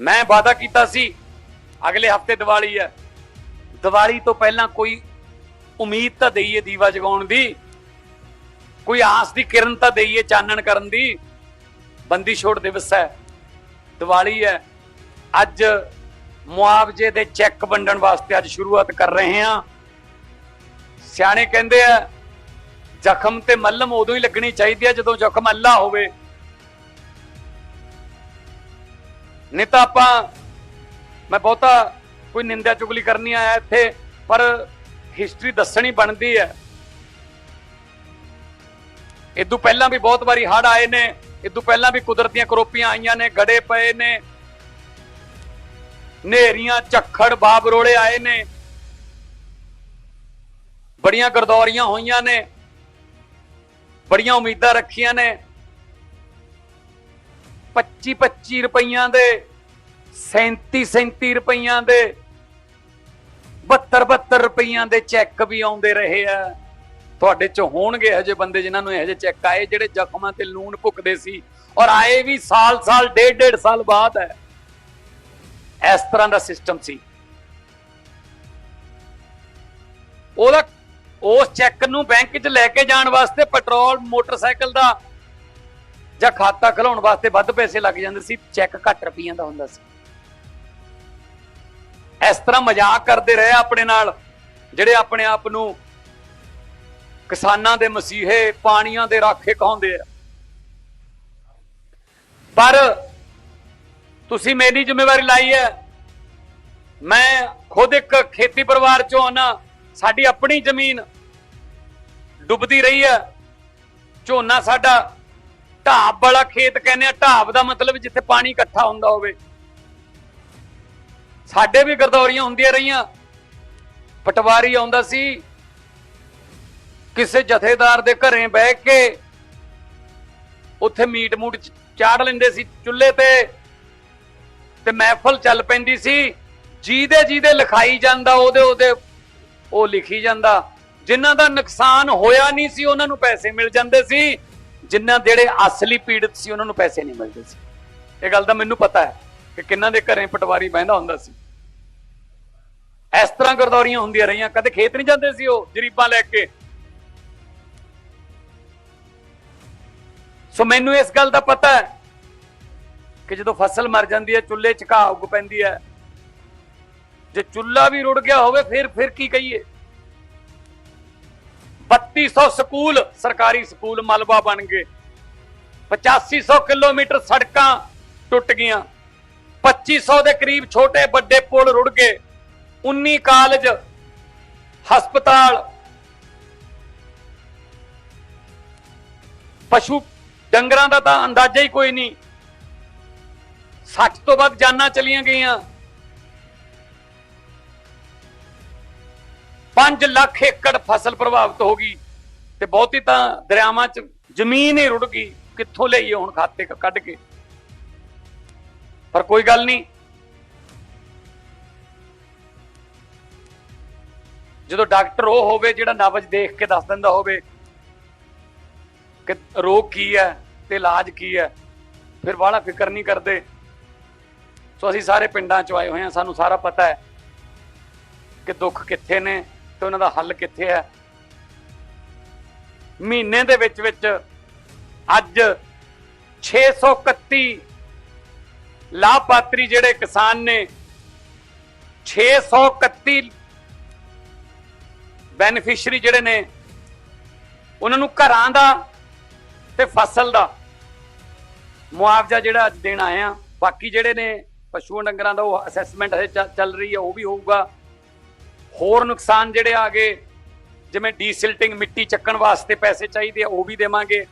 ਮੈਂ ਵਾਅਦਾ ਕੀਤਾ ਸੀ, ਅਗਲੇ ਹਫ਼ਤੇ ਦੀਵਾਲੀ ਹੈ। ਦੀਵਾਲੀ ਤੋਂ ਪਹਿਲਾਂ ਕੋਈ ਉਮੀਦ ਤਾਂ ਦਈਏ ਦੀਵਾ ਜਗਾਉਣ ਦੀ, ਕੋਈ ਆਸ ਦੀ ਕਿਰਨ ਤਾਂ ਦਈਏ ਚਾਨਣ ਕਰਨ ਦੀ, ਬੰਦੀ ਛੋੜ ਦਿਵਸ ਹੈ, ਦੀਵਾਲੀ ਹੈ। ਅੱਜ ਮੁਆਵਜ਼ੇ ਦੇ ਚੈੱਕ ਵੰਡਣ ਵਾਸਤੇ ਅੱਜ ਸ਼ੁਰੂਆਤ ਕਰ ਰਹੇ ਹਾਂ। ਸਿਆਣੇ ਕਹਿੰਦੇ ਆ, ਜ਼ਖਮ ਤੇ ਮੱਲਮ ਉਦੋਂ ਹੀ ਲੱਗਣੀ ਚਾਹੀਦੀ ਹੈ ਜਦੋਂ ਜ਼ਖਮ ਅੱਲਾ ਹੋਵੇ। ਨਹੀਂ ਤਾਂ ਆਪਾਂ, ਮੈਂ ਬਹੁਤਾ ਕੋਈ ਨਿੰਦਿਆ ਚੁਗਲੀ ਕਰਨੀ ਆਇਆ ਇੱਥੇ, ਪਰ ਹਿਸਟਰੀ ਦੱਸਣੀ ਬਣਦੀ ਹੈ। ਇਦੋਂ ਪਹਿਲਾਂ ਵੀ ਬਹੁਤ ਵਾਰੀ ਹੜ ਆਏ ਨੇ ਇਦੋਂ ਪਹਿਲਾਂ ਵੀ ਕੁਦਰਤੀਆਂ ਕਰੋਪੀਆਂ ਆਈਆਂ ਨੇ, ਗੜੇ ਪਏ ਨੇ ਨੇਰੀਆਂ ਝੱਖੜ ਬਾਬਰੋਲੇ ਆਏ ਨੇ, ਬੜੀਆਂ ਗਰਦੌਰੀਆਂ ਹੋਈਆਂ ਨੇ, ਬੜੀਆਂ ਉਮੀਦਾਂ ਰੱਖੀਆਂ ਨੇ। 25 25 ਰੁਪਈਆਂ ਦੇ 37 37 ਰੁਪਈਆਂ ਦੇ 72 72 ਰੁਪਈਆਂ ਦੇ ਚੈੱਕ ਵੀ ਆਉਂਦੇ ਰਹੇ ਆ। ਤੁਹਾਡੇ ਚ ਹੋਣਗੇ ਹਜੇ ਬੰਦੇ ਜਿਨ੍ਹਾਂ ਨੂੰ ਇਹੋ ਜਿਹੇ ਚੈੱਕ ਆਏ, ਜਿਹੜੇ ਜ਼ਖਮਾਂ ਤੇ ਲੂਣ ਭੁੱਕਦੇ ਸੀ ਔਰ ਆਏ ਵੀ ਸਾਲ ਸਾਲ ਡੇਢ ਡੇਢ ਸਾਲ ਬਾਅਦ ਹੈ। ਇਸ ਤਰ੍ਹਾਂ ਦਾ ਸਿਸਟਮ ਸੀ। ਉਹਦਾ ਉਸ ਚੈੱਕ ਨੂੰ ਬੈਂਕ 'ਚ ਲੈ ਕੇ ਜਾਣ ਵਾਸਤੇ ਪੈਟਰੋਲ, ਮੋਟਰਸਾਈਕਲ ਦਾ ਜਾਂ ਖਾਤਾ ਖਲਾਉਣ ਵਾਸਤੇ ਵੱਧ ਪੈਸੇ ਲੱਗ ਜਾਂਦੇ ਸੀ ਚੈੱਕ ਘੱਟ ਰੁਪਈਆਂ ਦਾ ਹੁੰਦਾ ਸੀ। ਇਸ ਤਰ੍ਹਾਂ ਮਜ਼ਾਕ ਕਰਦੇ ਰਹੇ ਆਪਣੇ ਨਾਲ, ਜਿਹੜੇ ਆਪਣੇ ਆਪ ਨੂੰ ਕਿਸਾਨਾਂ ਦੇ ਮਸੀਹੇ, ਪਾਣੀਆਂ ਦੇ ਰਾਖੇ ਕਹਾਉਂਦੇ ਆ। ਪਰ ਤੁਸੀਂ ਮੇਰੀ ਜ਼ਿੰਮੇਵਾਰੀ ਲਾਈ ਹੈ। ਮੈਂ ਖੁਦ ਇੱਕ ਖੇਤੀ ਪਰਿਵਾਰ ਚੋਂ ਆਨਾ, ਸਾਡੀ ਆਪਣੀ ਜ਼ਮੀਨ ਡੁੱਬਦੀ ਰਹੀ ਹੈ। ਝੋਨਾ ਸਾਡਾ ਢਾਬ ਵਾਲਾ ਖੇਤ ਕਹਿੰਦੇ ਆ, ਢਾਬ ਦਾ ਮਤਲਬ ਜਿੱਥੇ ਪਾਣੀ ਇਕੱਠਾ ਹੁੰਦਾ ਹੋਵੇ। ਸਾਡੇ ਵੀ ਗਰਦੌਰੀਆਂ ਹੁੰਦੀਆਂ ਰਹੀਆਂ। ਪਟਵਾਰੀ ਆਉਂਦਾ ਸੀ, ਕਿਸੇ ਜਥੇਦਾਰ ਦੇ ਘਰੇ ਬਹਿ ਕੇ ਉੱਥੇ ਮੀਟ ਮੂਟ ਚਾੜ ਲੈਂਦੇ ਸੀ ਚੁੱਲ੍ਹੇ ਤੇ ਤੇ ਮਹਿਫਲ ਚੱਲ ਪੈਂਦੀ ਸੀ। ਜਿਹਦੇ ਜਿਹਦੇ ਲਿਖਾਈ ਜਾਂਦਾ, ਉਹਦੇ ਉਹਦੇ ਉਹ ਲਿਖੀ ਜਾਂਦਾ। ਜਿਨ੍ਹਾਂ ਦਾ ਨੁਕਸਾਨ ਹੋਇਆ ਨਹੀਂ ਸੀ, ਉਹਨਾਂ ਨੂੰ ਪੈਸੇ ਮਿਲ ਜਾਂਦੇ ਸੀ। ਜਿਨ੍ਹਾਂ ਜਿਹੜੇ ਅਸਲੀ ਪੀੜਤ ਸੀ, ਉਹਨਾਂ ਨੂੰ ਪੈਸੇ ਨਹੀਂ ਮਿਲਦੇ ਸੀ। ਇਹ ਗੱਲ ਤਾਂ ਮੈਨੂੰ ਪਤਾ ਹੈ ਕਿ ਕਿੰਨਾਂ ਦੇ ਘਰੇ ਪਟਵਾਰੀ ਬਹਿੰਦਾ ਹੁੰਦਾ ਸੀ। ਇਸ ਤਰ੍ਹਾਂ ਗਰਦੌਰੀਆਂ ਹੁੰਦੀਆਂ ਰਹੀਆਂ, ਕਦੇ ਖੇਤ ਨਹੀਂ ਜਾਂਦੇ ਸੀ ਉਹ ਜਰੀਬਾਂ ਲੈ ਕੇ। ਸੋ ਮੈਨੂੰ ਇਸ ਗੱਲ ਦਾ ਪਤਾ ਹੈ ਕਿ ਜਦੋਂ ਫਸਲ ਮਰ ਜਾਂਦੀ ਹੈ, ਚੁੱਲ੍ਹੇ 'ਚ ਘਾਹ ਉੱਗ ਪੈਂਦੀ ਹੈ। ਜੇ ਚੁੱਲ੍ਹਾ ਵੀ ਰੁੜ ਗਿਆ ਹੋਵੇ, ਫਿਰ ਫਿਰ ਕੀ ਕਹੀਏ? 3200 ਸਕੂਲ ਸਰਕਾਰੀ ਸਕੂਲ ਮਲਬਾ ਬਣ ਗਏ। 8500 ਕਿਲੋਮੀਟਰ ਸੜਕਾਂ ਟੁੱਟ ਗਈਆਂ। 2500 ਦੇ ਕਰੀਬ ਛੋਟੇ ਵੱਡੇ ਪੁਲ ਰੁੜ ਗਏ। 19 ਕਾਲਜ, ਹਸਪਤਾਲ, ਪਸ਼ੂ ਡੰਗਰਾਂ ਦਾ ਤਾਂ ਅੰਦਾਜ਼ਾ ਹੀ ਕੋਈ ਨਹੀਂ। 60 ਤੋਂ ਵੱਧ ਜਾਨਾਂ ਚਲੀਆਂ ਗਈਆਂ। 5 ਲੱਖ ਏਕੜ ਫਸਲ ਪ੍ਰਭਾਵਿਤ ਹੋ ਗਈ ਤੇ ਬਹੁਤੀ ਤਾਂ ਦਰਿਆਵਾਂ 'ਚ ਜ਼ਮੀਨ ਹੀ ਰੁੜ ਗਈ, ਕਿੱਥੋਂ ਲਈਏ ਹੁਣ ਖਾਤੇ ਕੱਢ ਕੇ? ਪਰ ਕੋਈ ਗੱਲ ਨਹੀਂ। ਜਦੋਂ ਡਾਕਟਰ ਉਹ ਹੋਵੇ ਜਿਹੜਾ ਨਬਜ ਦੇਖ ਕੇ ਦੱਸ ਦਿੰਦਾ ਹੋਵੇ ਕਿ ਰੋਗ ਕੀ ਹੈ ਤੇ ਇਲਾਜ ਕੀ ਹੈ, ਫਿਰ ਬਾਹਲਾ ਫਿਕਰ ਨਹੀਂ ਕਰਦੇ। ਸੋ ਅਸੀਂ ਸਾਰੇ ਪਿੰਡਾਂ ਚ ਆਏ ਹੋਏ ਹਾਂ, ਸਾਨੂੰ ਸਾਰਾ ਪਤਾ ਹੈ ਕਿ ਦੁੱਖ ਕਿੱਥੇ ਨੇ ਤੇ ਉਹਨਾਂ ਦਾ ਹੱਲ ਕਿੱਥੇ ਹੈ? ਮਹੀਨੇ ਦੇ ਵਿੱਚ ਵਿੱਚ ਅੱਜ 631 ਲਾਭਪਾਤਰੀ ਜਿਹੜੇ ਕਿਸਾਨ ਨੇ 631 ਬੈਨੀਫੀਸ਼ੀਅਰੀ ਜਿਹੜੇ ਨੇ, ਉਹਨਾਂ ਨੂੰ ਘਰਾਂ ਦਾ ਤੇ ਫਸਲ ਦਾ ਮੁਆਵਜ਼ਾ ਜਿਹੜਾ ਅੱਜ ਦੇਣ ਆਏ ਆ ਬਾਕੀ ਜਿਹੜੇ ਨੇ ਪਸ਼ੂਆਂ ਡੰਗਰਾਂ ਦਾ ਉਹ ਅਸੈਸਮੈਂਟ ਹਜੇ ਚੱਲ- ਚੱਲ ਰਹੀ ਹੈ, ਉਹ ਵੀ ਹੋਊਗਾ। ਹੋਰ ਨੁਕਸਾਨ ਜਿਹੜੇ ਆ ਗਏ, ਜਿਵੇਂ ਡੀਸਿਲਟਿੰਗ ਮਿੱਟੀ ਚੱਕਣ ਵਾਸਤੇ ਪੈਸੇ ਚਾਹੀਦੇ ਆ, ਉਹ ਵੀ ਦੇਵਾਂਗੇ।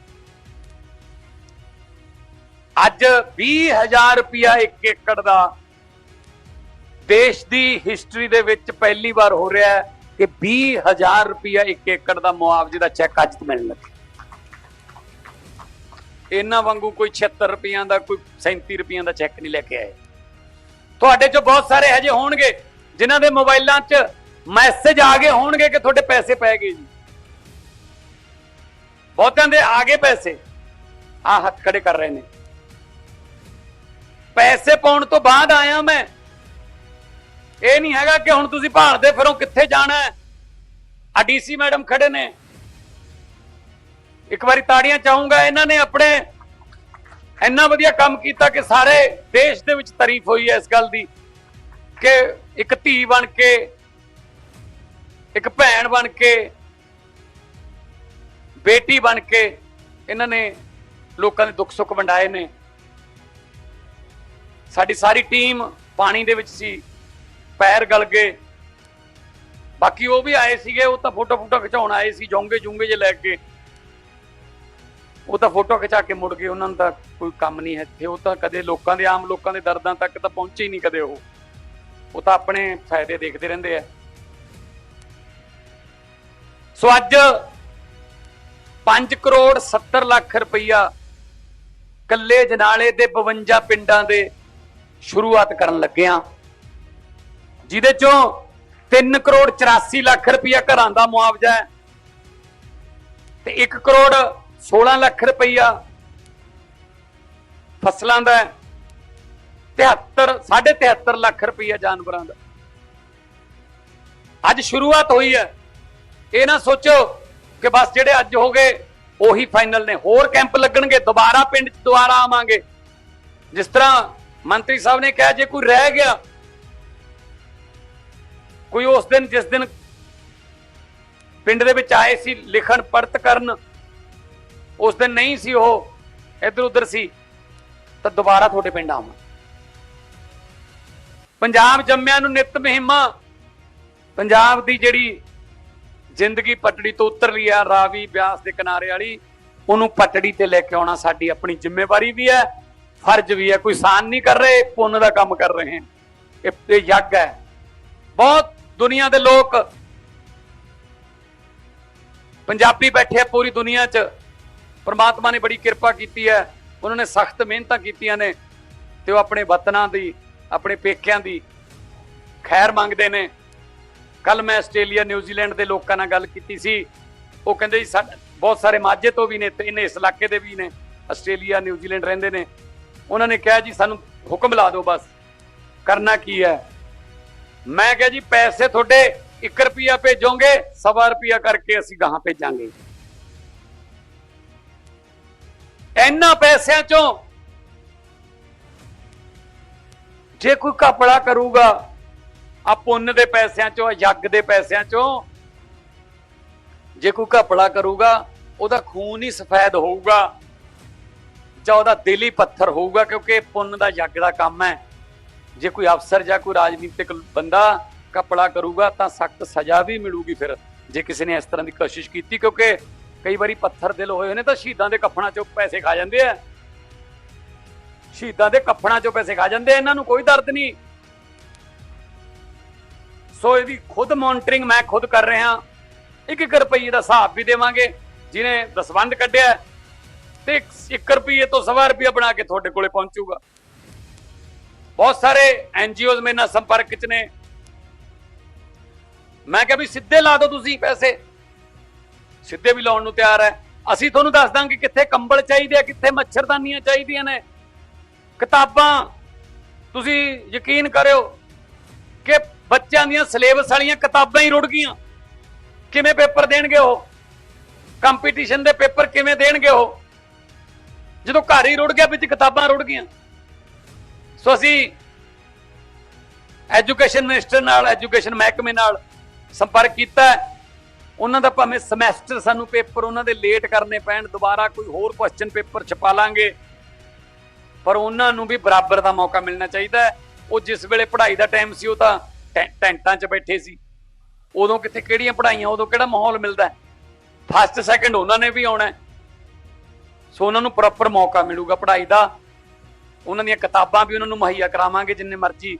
ਅੱਜ 20000 ਰੁਪਿਆ ਇੱਕ ਏਕੜ ਦਾ ਦੇਸ਼ ਦੀ ਹਿਸਟਰੀ ਦੇ ਵਿੱਚ ਪਹਿਲੀ ਵਾਰ ਹੋ ਰਿਹਾ ਹੈ ਕਿ 20000 ਰੁਪਿਆ ਇੱਕ ਏਕੜ ਦਾ ਮੁਆਵਜ਼ੇ ਦਾ ਚੈੱਕ ਅੱਜ ਮਿਲਣ ਲੱਗਾ। ਇਹਨਾਂ ਵਾਂਗੂ ਕੋਈ 76 ਰੁਪਈਆਂ ਦਾ, ਕੋਈ 37 ਰੁਪਈਆਂ ਦਾ ਚੈੱਕ ਨਹੀਂ ਲੈ ਕੇ ਆਏ। ਤੁਹਾਡੇ ਚੋਂ ਬਹੁਤ ਸਾਰੇ ਹਜੇ ਹੋਣਗੇ, ਜਿਨ੍ਹਾਂ ਦੇ ਮੋਬਾਈਲਾਂ 'ਚ ਮੈਸੇਜ ਆ ਗਏ ਹੋਣਗੇ ਕਿ ਤੁਹਾਡੇ ਪੈਸੇ ਪੈ ਗਏ ਜੀ। ਬਹੁਤਿਆਂ ਦੇ ਆ ਗਏ ਪੈਸੇ। ਆ ਹੱਥ ਖੜੇ ਕਰ ਰਹੇ ਨੇ। ਪੈਸੇ ਪਾਉਣ ਤੋਂ ਬਾਅਦ ਆਇਆ ਮੈਂ। ਇਹ ਨਹੀਂ ਹੈਗਾ ਕਿ ਹੁਣ ਤੁਸੀਂ ਭਾਲਦੇ ਫਿਰੋ ਕਿੱਥੇ ਜਾਣਾ ਹੈ। ਆ ਡੀਸੀ ਮੈਡਮ ਖੜੇ ਨੇ। ਇੱਕ ਵਾਰੀ ਤਾੜੀਆਂ ਚਾਹੂੰਗਾ ਇਹਨਾਂ ਨੇ ਆਪਣੇ ਇੰਨਾ ਵਧੀਆ ਕੰਮ ਕੀਤਾ ਕਿ ਸਾਰੇ ਦੇਸ਼ ਦੇ ਵਿੱਚ ਤਾਰੀਫ ਹੋਈ ਹੈ ਇਸ ਗੱਲ ਦੀ ਕਿ ਇੱਕ ਧੀ ਬਣ ਕੇ ਇੱਕ ਭੈਣ ਬਣ ਕੇ, ਬੇਟੀ ਬਣ ਕੇ ਇਹਨਾਂ ਨੇ ਲੋਕਾਂ ਦੇ ਦੁੱਖ ਸੁੱਖ ਵੰਡਾਏ ਨੇ। ਸਾਡੀ ਸਾਰੀ ਟੀਮ ਪਾਣੀ ਦੇ ਵਿੱਚ ਸੀ, ਪੈਰ ਗਲ ਗਏ। ਬਾਕੀ ਉਹ ਵੀ ਆਏ ਸੀਗੇ, ਉਹ ਤਾਂ ਫੋਟੋ ਫੋਟੋ ਖਿਚਾਉਣ ਆਏ ਸੀ, ਜੋਂਗੇ ਜੁੰਗੇ ਜੇ ਲੈ ਕੇ। ਉਹ ਤਾਂ ਫੋਟੋ ਖਿਚਾ ਕੇ ਮੁੜ ਗਏ, ਉਹਨਾਂ ਨੂੰ ਤਾਂ ਕੋਈ ਕੰਮ ਨਹੀਂ ਹੈ ਇੱਥੇ। ਉਹ ਤਾਂ ਕਦੇ ਲੋਕਾਂ ਦੇ, ਆਮ ਲੋਕਾਂ ਦੇ ਦਰਦਾਂ ਤੱਕ ਤਾਂ ਪਹੁੰਚੇ ਹੀ ਨਹੀਂ ਕਦੇ ਉਹ। ਉਹ ਤਾਂ ਆਪਣੇ ਫਾਇਦੇ ਦੇਖਦੇ ਰਹਿੰਦੇ ਆ। ਸੋ ਅੱਜ 5 ਕਰੋੜ 70 ਲੱਖ ਰੁਪਈਆ ਕੱਲੇ ਜਨਾਲੇ ਦੇ 52 ਪਿੰਡਾਂ ਦੇ ਸ਼ੁਰੂਆਤ ਕਰਨ ਲੱਗਿਆ ਜਿਹਦੇ ਚੋਂ 3 ਕਰੋੜ 84 ਲੱਖ ਰੁਪਈਆ ਘਰਾਂ ਦਾ ਮੁਆਵਜ਼ਾ ਹੈ ਤੇ 1 ਕਰੋੜ 16 ਲੱਖ ਰੁਪਈਆ ਫਸਲਾਂ ਦਾ ਹੈ। 73 73 ਲੱਖ ਰੁਪਈਆ ਜਾਨਵਰਾਂ ਦਾ। ਅੱਜ ਸ਼ੁਰੂਆਤ ਹੋਈ ਹੈ। ਇਹ ਨਾ ਸੋਚੋ ਕਿ ਬਸ ਜਿਹੜੇ ਅੱਜ ਹੋ ਗਏ, ਉਹੀ ਫਾਈਨਲ ਨੇ। ਹੋਰ ਕੈਂਪ ਲੱਗਣਗੇ, ਦੁਬਾਰਾ ਪਿੰਡ 'ਚ ਦੁਬਾਰਾ ਆਵਾਂਗੇ। ਜਿਸ ਤਰ੍ਹਾਂ ਮੰਤਰੀ ਸਾਹਿਬ ਨੇ ਕਿਹਾ, ਜੇ ਕੋਈ ਰਹਿ ਗਿਆ, ਕੋਈ ਉਸ ਦਿਨ, ਜਿਸ ਦਿਨ ਪਿੰਡ ਦੇ ਵਿੱਚ ਆਏ ਸੀ, ਲਿਖਣ ਪੜਤ ਕਰਨ, ਉਸ ਦਿਨ ਨਹੀਂ ਸੀ ਉਹ ਇੱਧਰ ਉੱਧਰ ਸੀ, ਤਾਂ ਦੁਬਾਰਾ ਤੁਹਾਡੇ ਪਿੰਡ ਆਵਾਂ। ਪੰਜਾਬ ਜੰਮਿਆਂ ਨੂੰ ਨਿਤ ਮਹਿਮਾ, ਪੰਜਾਬ ਦੀ ਜਿਹੜੀ ਜ਼ਿੰਦਗੀ ਪਟੜੀ ਤੋਂ ਉਤਰ ਰਹੀ ਆ, ਰਾਵੀ ਬਿਆਸ ਦੇ ਕਿਨਾਰੇ ਵਾਲੀ। ਉਹਨੂੰ ਪਟੜੀ ਤੇ ਲੈ ਕੇ ਆਉਣਾ ਸਾਡੀ ਆਪਣੀ ਜ਼ਿੰਮੇਵਾਰੀ ਵੀ ਹੈ, ਫਰਜ਼ ਵੀ ਹੈ। ਕੋਈ ਸਾਨ ਨਹੀਂ ਕਰ ਰਹੇ, ਪੁੰਨ ਦਾ ਕੰਮ ਕਰ ਰਹੇ ਹਾਂ ਇਹ ਇਹ ਯੱਗ ਹੈ। ਬਹੁਤ ਦੁਨੀਆ ਦੇ ਲੋਕ ਪੰਜਾਬੀ ਬੈਠੇ ਆ ਪੂਰੀ ਦੁਨੀਆ 'ਚ। ਪਰਮਾਤਮਾ ਨੇ ਬੜੀ ਕਿਰਪਾ ਕੀਤੀ ਹੈ। ਉਹਨਾਂ ਨੇ ਸਖਤ ਮਿਹਨਤਾਂ ਕੀਤੀਆਂ ਨੇ। ਤੇ ਉਹ ਆਪਣੇ ਵਤਨਾਂ ਦੀ, ਆਪਣੇ ਪੇਕਿਆਂ ਦੀ ਖੈਰ ਮੰਗਦੇ ਨੇ। ਕੱਲ ਮੈਂ ਆਸਟ੍ਰੇਲੀਆ ਨਿਊਜ਼ੀਲੈਂਡ ਦੇ ਲੋਕਾਂ ਨਾਲ ਗੱਲ ਕੀਤੀ ਸੀ। ਉਹ ਕਹਿੰਦੇ ਜੀ ਸਾਡੇ ਬਹੁਤ ਸਾਰੇ ਮਾਝੇ ਤੋਂ ਵੀ ਨੇ ਤੇ ਇਹਨੇ ਇਸ ਇਲਾਕੇ ਦੇ ਵੀ ਨੇ, ਆਸਟ੍ਰੇਲੀਆ ਨਿਊਜ਼ੀਲੈਂਡ ਰਹਿੰਦੇ ਨੇ। ਉਹਨਾਂ ਨੇ ਕਿਹਾ ਜੀ, ਸਾਨੂੰ ਹੁਕਮ ਲਾ ਦਿਓ ਬਸ, ਕਰਨਾ ਕੀ ਹੈ? ਮੈਂ ਕਿਹਾ ਜੀ, ਪੈਸੇ ਤੁਹਾਡੇ 1 ਰੁਪਿਆ ਭੇਜੋਗੇ, ਸਵਾ ਰੁਪਿਆ ਕਰਕੇ ਅਸੀਂ ਗਾਹਾਂ ਭੇਜਾਂਗੇ। ਇਹਨਾਂ ਪੈਸਿਆਂ ਚੋਂ ਜੇ ਕੋਈ ਕਪੜਾ ਕਰੂਗਾ ਆ ਪੁੰਨ ਦੇ ਪੈਸਿਆਂ ਚੋਂ ਯੱਗ ਦੇ ਪੈਸਿਆਂ ਚੋਂ। ਜੇ ਕੋਈ ਘਪਲਾ ਕਰੂਗਾ, ਉਹਦਾ ਖੂਨ ਹੀ ਸਫੈਦ ਹੋਊਗਾ ਜਾਂ ਉਹਦਾ ਦਿਲ ਹੀ ਪੱਥਰ ਹੋਊਗਾ, ਕਿਉਂਕਿ ਇਹ ਪੁੰਨ ਦਾ ਯੱਗ ਦਾ ਕੰਮ ਹੈ। ਜੇ ਕੋਈ ਅਫਸਰ ਜਾਂ ਕੋਈ ਰਾਜਨੀਤਿਕ ਬੰਦਾ ਘਪਲਾ ਕਰੂਗਾ, ਤਾਂ ਸਖਤ ਸਜ਼ਾ ਵੀ ਮਿਲੂਗੀ ਫਿਰ, ਜੇ ਕਿਸੇ ਨੇ ਇਸ ਤਰ੍ਹਾਂ ਦੀ ਕੋਸ਼ਿਸ਼ ਕੀਤੀ, ਕਿਉਂਕਿ ਕਈ ਵਾਰੀ ਪੱਥਰ ਦਿਲ ਹੋਏ ਨੇ ਤਾਂ ਸ਼ਹੀਦਾਂ ਦੇ ਕਫਨਾਂ ਚੋਂ ਪੈਸੇ ਖਾ ਜਾਂਦੇ ਆ। ਸ਼ਹੀਦਾਂ ਦੇ ਕਫਨਾਂ ਚੋਂ ਪੈਸੇ ਖਾ ਜਾਂਦੇ ਇਹਨਾਂ ਨੂੰ ਕੋਈ ਦਰਦ ਨਹੀਂ। ਸੋ ਇਹਦੀ ਖੁਦ ਮੋਨਿਟਰਿੰਗ ਮੈਂ ਖੁਦ ਕਰ ਰਿਹਾ। ਇੱਕ ਇੱਕ ਰੁਪਈਏ ਦਾ ਹਿਸਾਬ ਵੀ ਦੇਵਾਂਗੇ, ਜਿਹਨੇ ਦਸਵੰਦ ਕੱਢਿਆ ਤੇ 1 ਰੁਪਈਏ ਤੋਂ ਸਵਾ ਰੁਪਈਆ ਬਣਾ ਕੇ ਤੁਹਾਡੇ ਕੋਲੇ ਪਹੁੰਚੂਗਾ। ਬਹੁਤ ਸਾਰੇ ਐਨਜੀਓਜ਼ ਮੇਰੇ ਨਾਲ ਸੰਪਰਕ 'ਚ ਨੇ। ਮੈਂ ਕਿਹਾ ਵੀ ਸਿੱਧੇ ਲਾ ਦਿਓ ਤੁਸੀਂ ਪੈਸੇ। ਸਿੱਧੇ ਵੀ ਲਾਉਣ ਨੂੰ ਤਿਆਰ ਹੈ। ਅਸੀਂ ਤੁਹਾਨੂੰ ਦੱਸ ਦਾਂਗੇ ਕਿੱਥੇ ਕੰਬਲ ਚਾਹੀਦੇ ਆ, ਕਿੱਥੇ ਮੱਛਰਦਾਨੀਆਂ ਚਾਹੀਦੀਆਂ ਨੇ। ਕਿਤਾਬਾਂ, ਤੁਸੀਂ ਯਕੀਨ ਕਰਿਓ ਕਿ ਬੱਚਿਆਂ ਦੀਆਂ ਸਿਲੇਬਸ ਵਾਲੀਆਂ ਕਿਤਾਬਾਂ ਹੀ ਰੁੜ ਗਈਆਂ। ਕਿਵੇਂ ਪੇਪਰ ਦੇਣਗੇ ਉਹ? ਕੰਪੀਟੀਸ਼ਨ ਦੇ ਪੇਪਰ ਕਿਵੇਂ ਦੇਣਗੇ ਉਹ? ਜਦੋਂ ਘਰ ਹੀ ਰੁੜ ਗਿਆ, ਵਿੱਚ ਕਿਤਾਬਾਂ ਰੁੜ ਗਈਆਂ। ਸੋ ਅਸੀਂ ਐਜੂਕੇਸ਼ਨ ਮਿਨਿਸਟਰ ਨਾਲ, ਐਜੂਕੇਸ਼ਨ ਮਹਿਕਮੇ ਨਾਲ ਸੰਪਰਕ ਕੀਤਾ ਉਹਨਾਂ ਦਾ ਭਾਵੇਂ ਸਮੈਸਟਰ ਸਾਨੂੰ ਪੇਪਰ ਉਹਨਾਂ ਦੇ ਲੇਟ ਕਰਨੇ ਪੈਣ, ਦੁਬਾਰਾ ਕੋਈ ਹੋਰ ਕੁਐਸਚਨ ਪੇਪਰ ਛਪਾ ਲਾਂਗੇ। ਪਰ ਉਹਨਾਂ ਨੂੰ ਵੀ ਬਰਾਬਰ ਦਾ ਮੌਕਾ ਮਿਲਣਾ ਚਾਹੀਦਾ ਉਹ ਜਿਸ ਵੇਲੇ ਪੜ੍ਹਾਈ ਦਾ ਟਾਈਮ ਸੀ, ਉਹ ਤਾਂ ਟੈਂਟਾਂ 'ਚ ਬੈਠੇ ਸੀ। ਉਦੋਂ ਕਿੱਥੇ ਕਿਹੜੀਆਂ ਪੜ੍ਹਾਈਆਂ, ਉਦੋਂ ਕਿਹੜਾ ਮਾਹੌਲ ਮਿਲਦਾ ਫਸਟ ਸੈਕਿੰਡ ਉਹਨਾਂ ਨੇ ਵੀ ਆਉਣਾ ਸੋ ਉਹਨਾਂ ਨੂੰ ਪ੍ਰੋਪਰ ਮੌਕਾ ਮਿਲੂਗਾ ਪੜ੍ਹਾਈ ਦਾ। ਉਹਨਾਂ ਦੀਆਂ ਕਿਤਾਬਾਂ ਵੀ ਉਹਨਾਂ ਨੂੰ ਮੁਹੱਈਆ ਕਰਾਵਾਂਗੇ ਜਿੰਨੇ ਮਰਜ਼ੀ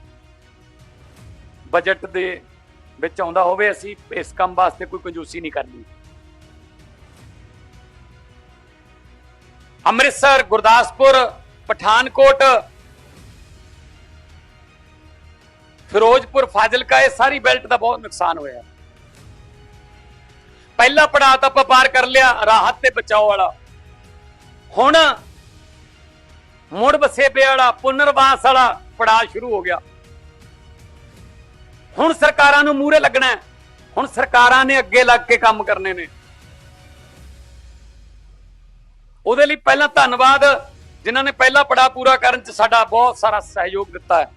ਬਜਟ ਦੇ ਵਿੱਚ ਆਉਂਦਾ ਹੋਵੇ। ਅਸੀਂ ਇਸ ਕੰਮ ਵਾਸਤੇ ਕੋਈ ਕੰਜੂਸੀ ਨਹੀਂ ਕਰਨੀ। ਅੰਮ੍ਰਿਤਸਰ, ਗੁਰਦਾਸਪੁਰ, ਪਠਾਨਕੋਟ ਫਿਰੋਜ਼ਪੁਰ ਫਾਜ਼ਿਲਕਾ, ਇਹ ਸਾਰੀ ਬੈਲਟ ਦਾ ਬਹੁਤ ਨੁਕਸਾਨ ਹੋਇਆ। ਪਹਿਲਾ ਪੜਾਅ ਤਾਂ ਆਪਾਂ ਪਾਰ ਕਰ ਲਿਆ, ਰਾਹਤ ਤੇ ਬਚਾਓ ਵਾਲਾ। ਹੁਣ ਮੁੜ ਵਸੇਬੇ ਵਾਲਾ, ਪੁਨਰਵਾਸ ਵਾਲਾ ਪੜਾਅ ਸ਼ੁਰੂ ਹੋ ਗਿਆ। ਹੁਣ ਸਰਕਾਰਾਂ ਨੂੰ ਮੂਹਰੇ ਲੱਗਣਾ ਹੁਣ ਸਰਕਾਰਾਂ ਨੇ ਅੱਗੇ ਲੱਗ ਕੇ ਕੰਮ ਕਰਨੇ ਨੇ। ਉਹਦੇ ਲਈ ਪਹਿਲਾਂ ਧੰਨਵਾਦ, ਜਿਨ੍ਹਾਂ ਨੇ ਪਹਿਲਾ ਪੜਾਅ ਪੂਰਾ ਕਰਨ ਚ ਸਾਡਾ ਬਹੁਤ ਸਾਰਾ ਸਹਿਯੋਗ ਦਿੱਤਾ ਹੈ।